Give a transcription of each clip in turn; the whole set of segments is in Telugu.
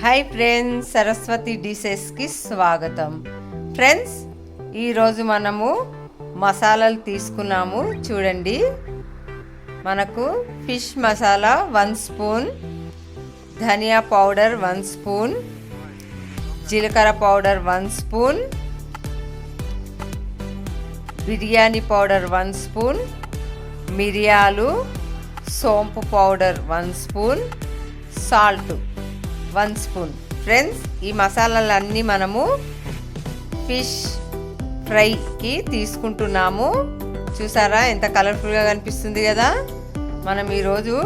హాయ్ ఫ్రెండ్స్ సరస్వతి డిషెస్కి స్వాగతం. ఫ్రెండ్స్ ఈరోజు మనము మసాలాలు తీసుకున్నాము చూడండి. మనకు ఫిష్ మసాలా వన్ స్పూన్ ధనియా పౌడర్ వన్ స్పూన్ జీలకర్ర powder one spoon biryani powder one spoon మిరియాలు సోంపు powder one spoon salt one spoon. Friends ఈ మసాలాలన్నీ మనము ఫిష్ ఫ్రైకి తీసుకుంటున్నాము. చూసారా ఎంత కలర్ఫుల్గా కనిపిస్తుంది కదా? మనం ఈరోజు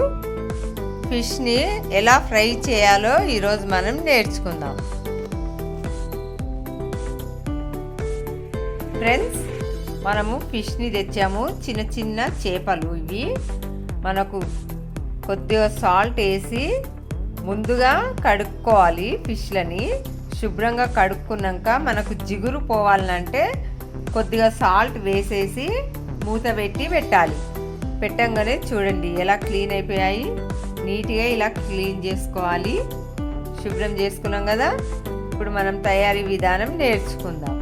ఫిష్ని ఎలా ఫ్రై చేయాలో ఈరోజు మనం నేర్చుకుందాం. ఫ్రెండ్స్ మనము ఫిష్ని తెచ్చాము. చిన్న చిన్న చేపలు ఇవి. మనకు కొద్దిగా సాల్ట్ వేసి ముందుగా కడుక్కోవాలి ఫిష్లని. శుభ్రంగా కడుక్కున్నాక మనకు జిగురు పోవాలంటే కొద్దిగా సాల్ట్ వేసేసి మూత పెట్టి పెట్టాలి. పెట్టంగానే చూడండి ఎలా క్లీన్ అయిపోయాయి. నీట్గా ఇలా క్లీన్ చేసుకోవాలి. శుభ్రం చేసుకున్నాం కదా? ఇప్పుడు మనం తయారీ విధానం నేర్చుకుందాం.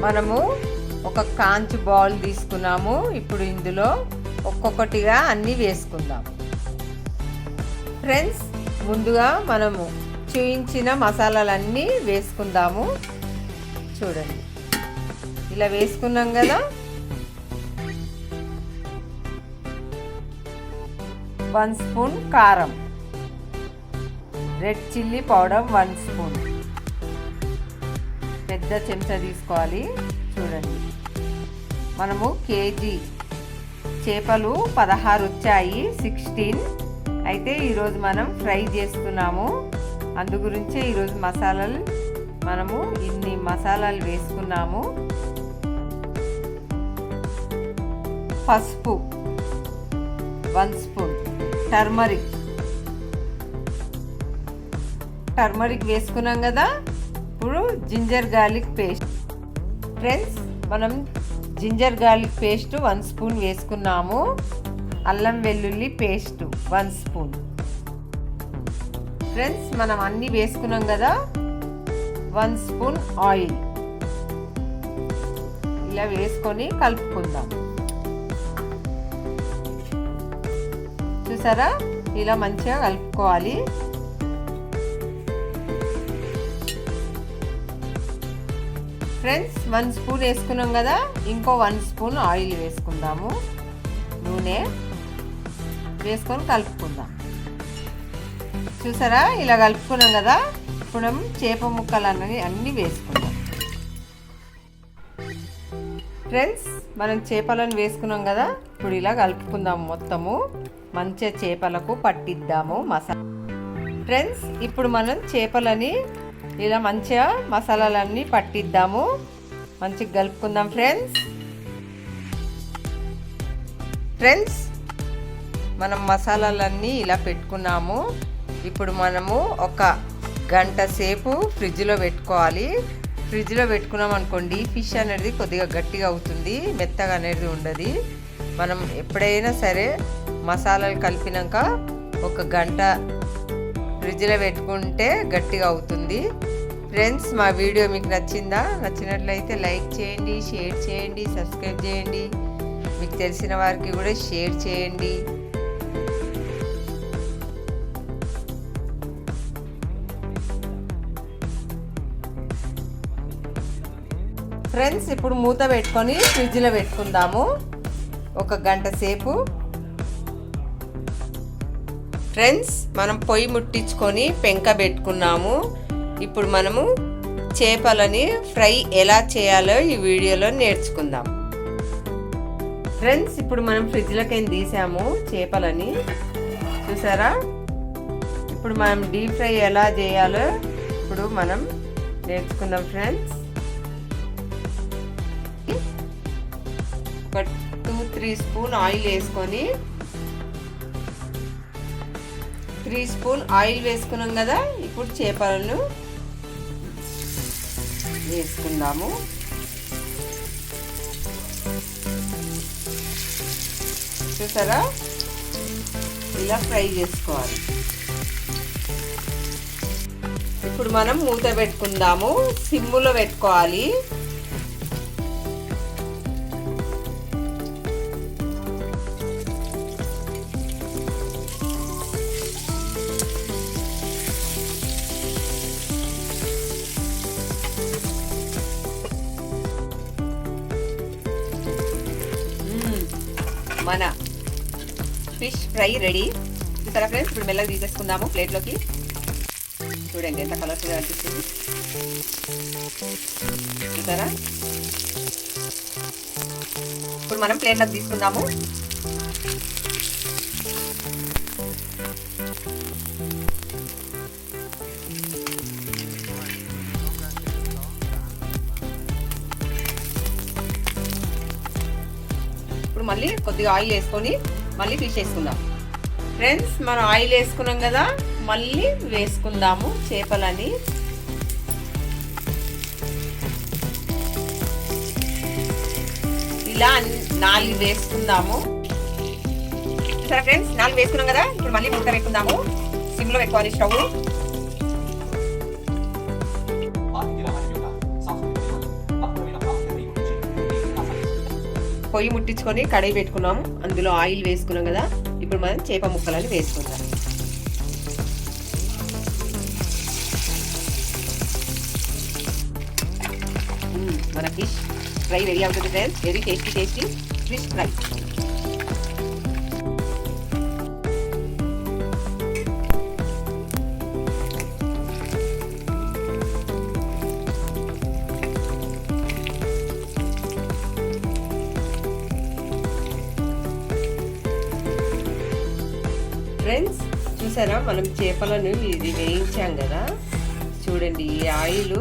మనము ఒక కాంచు బౌల్ తీసుకున్నాము. ఇప్పుడు ఇందులో ఒక్కొక్కటిగా అన్నీ వేసుకుందాం. ఫ్రెండ్స్ ముందుగా మనము చూయించిన మసాలాలన్నీ వేసుకుందాము. చూడండి. ఇలా వేసుకున్నాం కదా. వన్ స్పూన్ కారం. Red chilli powder one spoon. పెద్ద చెంచా తీసుకోవాలి. చూడండి. మనము కేజీ చేపలు పదహారు వచ్చాయి సిక్స్టీన్ అయితే ఈరోజు మనం ఫ్రై చేస్తున్నాము. అందు గురించే ఈరోజు మసాలాలు మనము ఇన్ని మసాలాలు వేసుకున్నాము. పసుపు వన్ స్పూన్. టర్మరిక్. టర్మరిక్ వేసుకున్నాం కదా? ఇప్పుడు జింజర్ గార్లిక్ పేస్ట్. ఫ్రెండ్స్ మనం ginger garlic paste one spoon వేసుకున్నాము. అల్లం వెల్లుల్లి పేస్ట్ వన్ స్పూన్. ఫ్రెండ్స్ మనం అన్నీ వేసుకున్నాం కదా? One spoon oil. ఇలా వేసుకొని కలుపుకుందాం. చూసారా? ఇలా మంచిగా కలుపుకోవాలి. ఫ్రెండ్స్ వన్ స్పూన్ వేసుకున్నాం కదా ఇంకో వన్ స్పూన్ ఆయిల్ వేసుకుందాము. నూనె వేసుకొని కలుపుకుందాం. చూసారా? ఇలా కలుపుకున్నాం కదా ఇప్పుడు మనం చేప ముక్కలు అన్నవి అన్నీ వేసుకుందాం. ఫ్రెండ్స్ మనం చేపలను వేసుకున్నాం కదా ఇప్పుడు ఇలా కలుపుకుందాం మొత్తము. మంచిగా చేపలకు పట్టిద్దాము మసాలా ఫ్రెండ్స్ ఇప్పుడు మనం చేపలని ఇలా మంచిగా మసాలాలన్నీ పట్టిద్దాము. మంచిగా కలుపుకుందాం ఫ్రెండ్స్. ఫ్రెండ్స్ మనం మసాలాలన్నీ ఇలా పెట్టుకున్నాము. ఇప్పుడు మనము ఒక గంట సేపు ఫ్రిడ్జ్లో పెట్టుకోవాలి. ఫ్రిడ్జ్లో పెట్టుకున్నాం అనుకోండి ఫిష్ అనేది కొద్దిగా గట్టిగా అవుతుంది మెత్తగా అనేది ఉండదు. మనం ఎప్పుడైనా సరే మసాలాలు కలిపినాక ఒక గంట ఫ్రిడ్జ్లో పెట్టుకుంటే గట్టిగా అవుతుంది. ఫ్రెండ్స్ మా వీడియో మీకు నచ్చిందా? నచ్చినట్లయితే లైక్ చేయండి షేర్ చేయండి సబ్స్క్రైబ్ చేయండి. మీకు తెలిసిన వారికి కూడా షేర్ చేయండి. ఫ్రెండ్స్ ఇప్పుడు మూత పెట్టుకొని ఫ్రిడ్జ్లో పెట్టుకుందాము. ఒక గంట సేపు. ఫ్రెండ్స్ మనం పొయ్యి ముట్టించుకొని పెంక పెట్టుకున్నాము. ఇప్పుడు మనము చేపలని ఫ్రై ఎలా చేయాలో ఈ వీడియోలో నేర్చుకుందాం. ఫ్రెండ్స్ ఇప్పుడు మనం ఫ్రిడ్జ్లోకి తీసాము చేపలని. చూసారా? ఇప్పుడు మనం డీప్ ఫ్రై ఎలా చేయాలో ఇప్పుడు మనం నేర్చుకుందాం ఫ్రెండ్స్ ఒక టూ త్రీ స్పూన్ ఆయిల్ వేసుకొని త్రీ స్పూన్ ఆయిల్ వేసుకున్నాం కదా ఇప్పుడు చేపలను వేసుకుందాము. చూసారా? ఇలా ఫ్రై చేసుకోవాలి. ఇప్పుడు మనం మూత పెట్టుకుందాము. సిమ్ములో పెట్టుకోవాలి. మన ఫిష్ ఫ్రై రెడీ. చూసారా ఫ్రెండ్స్? ఇప్పుడు మెల్లగా తీసేసుకుందాము ప్లేట్లోకి. చూడండి ఎంత కలర్ఫుల్గా అనిపిస్తుంది చూసారా? ఇప్పుడు మనం ప్లేట్లోకి తీసుకుందాము. మళ్ళీ కొద్దిగా ఆయిల్ వేసుకొని మళ్ళీ ఫిష్ వేసుకుందాం ఫ్రెండ్స్ మనం ఆయిల్ వేసుకున్నాం కదా మళ్ళీ వేసుకుందాము చేపలని. ఇలా నాలుగు వేసుకుందాము. సరే ఫ్రెండ్స్ నాలుగు వేసుకున్నాం కదా ఇప్పుడు మళ్ళీ మూత వేసుకుందాము. సిమ్లో పెట్టుకోవాలి స్టవ్. పొయ్యి ముట్టించుకొని కడాయి పెట్టుకున్నాము. అందులో ఆయిల్ వేసుకున్నాం కదా. ఇప్పుడు మనం చేప ముక్కలని వేసుకుందాం. మన ఫిష్ ఫ్రై రెడీ అవుతుంది friends very tasty tasty fish fry చూసారా? మనం చేపలను ఇది వేయించాం కదా. చూడండి ఈ ఆయిల్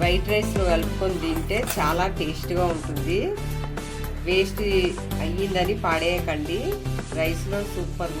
వైట్ రైస్లో కలుపుకొని తింటే చాలా టేస్ట్గా ఉంటుంది. వేస్ట్ అయ్యిందని పాడేయకండి. రైస్లో సూపర్